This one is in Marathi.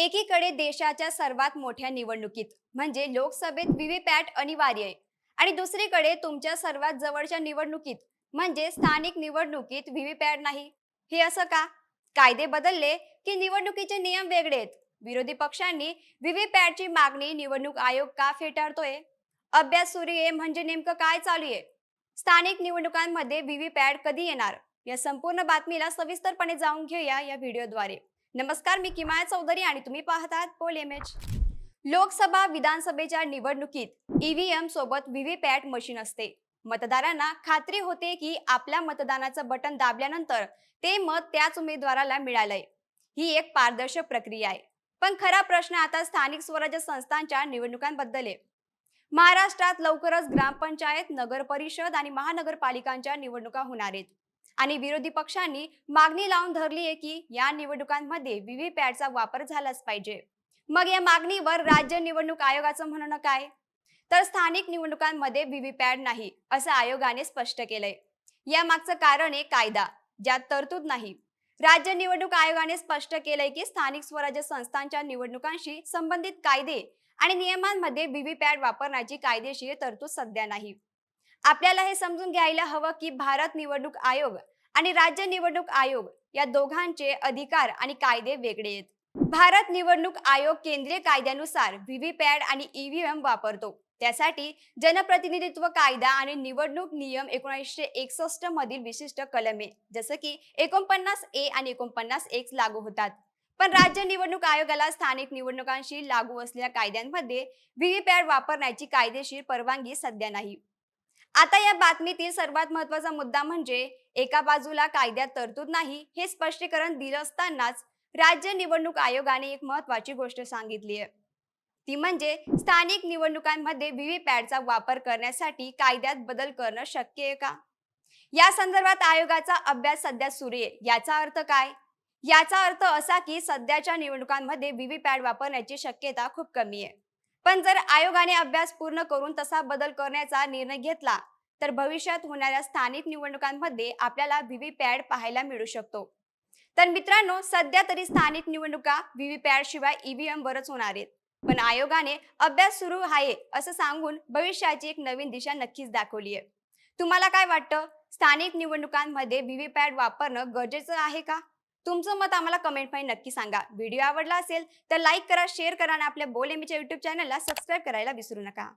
एकीकडे देशाच्या सर्वात मोठ्या निवडणुकीत म्हणजे लोकसभेत व्हीव्हीपॅट अनिवार्य आहे. आणि दुसरीकडे तुमच्या सर्वात जवळच्या निवडणुकीत म्हणजे स्थानिक निवडणुकीत व्हीव्हीपॅट नाही. हे असं का? कायदे बदलले की निवडणुकीचे नियम वेगळे आहेत. विरोधी पक्षांनी व्हीव्हीपॅटची मागणी निवडणूक आयोग का फेटाळतोय? अभ्यास सुरू आहे म्हणजे नेमकं काय चालू आहे? स्थानिक निवडणुकांमध्ये व्हीव्हीपॅट कधी येणार? या संपूर्ण बातमीला सविस्तरपणे जाऊन घेऊया या व्हिडिओद्वारे. नमस्कार मी किमाया चौधरी आणि तुम्ही पाहतात पोल एमएच लोकसभा विधानसभेच्या निवडणुकीत ईव्हीएम सोबत व्हीव्हीपॅट मशीन असते. मतदारांना खात्री होते की आपल्या मतदानाचं बटन दाबल्यानंतर ते मत त्याच उमेदवाराला मिळालंय. ही एक पारदर्शक प्रक्रिया आहे. पण खरा प्रश्न आता स्थानिक स्वराज्य संस्थांच्या निवडणुकांबद्दल आहे. महाराष्ट्रात लवकरच ग्रामपंचायत नगर परिषद आणि महानगरपालिकांच्या निवडणुका होणार आहेत. आणि विरोधी पक्षांनी मागणी लावून धरली आहे की या निवडणुकांमध्ये व्हीव्हीपॅटचा वापर झालाच पाहिजे. मग या मागणीवर राज्य निवडणूक आयोगाचं म्हणणं काय? तर स्थानिक निवडणुकांमध्ये व्हीव्हीपॅट नाही असं आयोगाने स्पष्ट केलंय. या मागचं कारण आहे कायदा ज्यात तरतूद नाही. राज्य निवडणूक आयोगाने स्पष्ट केलंय की स्थानिक स्वराज्य संस्थांच्या निवडणुकांशी संबंधित कायदे आणि नियमांमध्ये व्हीव्हीपॅट वापरण्याची कायदेशीर तरतूद सध्या नाही. आपल्याला हे समजून घ्यायला हवं की भारत निवडणूक आयोग आणि राज्य निवडणूक आयोग या दोघांचे अधिकार आणि कायदे वेगळे आहेत. भारत निवडणूक आयोग केंद्रीय कायद्यानुसार व्हीव्हीपॅड आणि ईव्हीएम वापरतो. त्यासाठी जनप्रतिनिधित्व कायदा आणि निवडणूक नियम एकोणीसशे एकसष्ट मधील विशिष्ट कलमे जसं की एकोणपन्नास ए आणि एकोणपन्नास एक लागू होतात. पण राज्य निवडणूक आयोगाला स्थानिक निवडणुकांशी लागू असलेल्या कायद्यांमध्ये व्हीव्हीपॅड वापरण्याची कायदेशीर परवानगी सध्या नाही. आता या बातमीतील सर्वात महत्त्वाचा मुद्दा म्हणजे एका बाजूला कायद्यात तरतूद नाही हे स्पष्टीकरण दिलं असतानाच राज्य निवडणूक आयोगाने एक महत्वाची गोष्ट सांगितली आहे. ती म्हणजे स्थानिक निवडणुकांमध्ये व्हीव्हीपॅटचा वापर करण्यासाठी कायद्यात बदल करणं शक्य आहे का? या संदर्भात आयोगाचा अभ्यास सध्या सुरू आहे. याचा अर्थ काय? याचा अर्थ असा की सध्याच्या निवडणुकांमध्ये व्हीव्हीपॅट वापरण्याची शक्यता खूप कमी आहे. पण जर आयोगाने अभ्यास पूर्ण करून तसा बदल करण्याचा निर्णय घेतला तर भविष्यात होणाऱ्या स्थानिक निवडणुकांमध्ये आपल्याला व्हीव्हीपॅट पाहायला मिळू शकतो. तर मित्रांनो सध्या तरी स्थानिक निवडणुका व्हीव्हीपॅट शिवाय ईव्हीएम वरच होणार आहेत. पण आयोगाने अभ्यास सुरू आहे असं सांगून भविष्याची एक नवीन दिशा नक्कीच दाखवली आहे. तुम्हाला काय वाटतं? स्थानिक निवडणुकांमध्ये व्हीव्हीपॅट वापरणं गरजेचं आहे का? तुमचं मत आम्हाला कमेंटमध्ये नक्की सांगा. व्हिडिओ आवडला असेल तर लाईक करा शेअर करा आणि आपल्या बोलेमीच्या युट्यूब चॅनलला सबस्क्राईब करायला विसरू नका.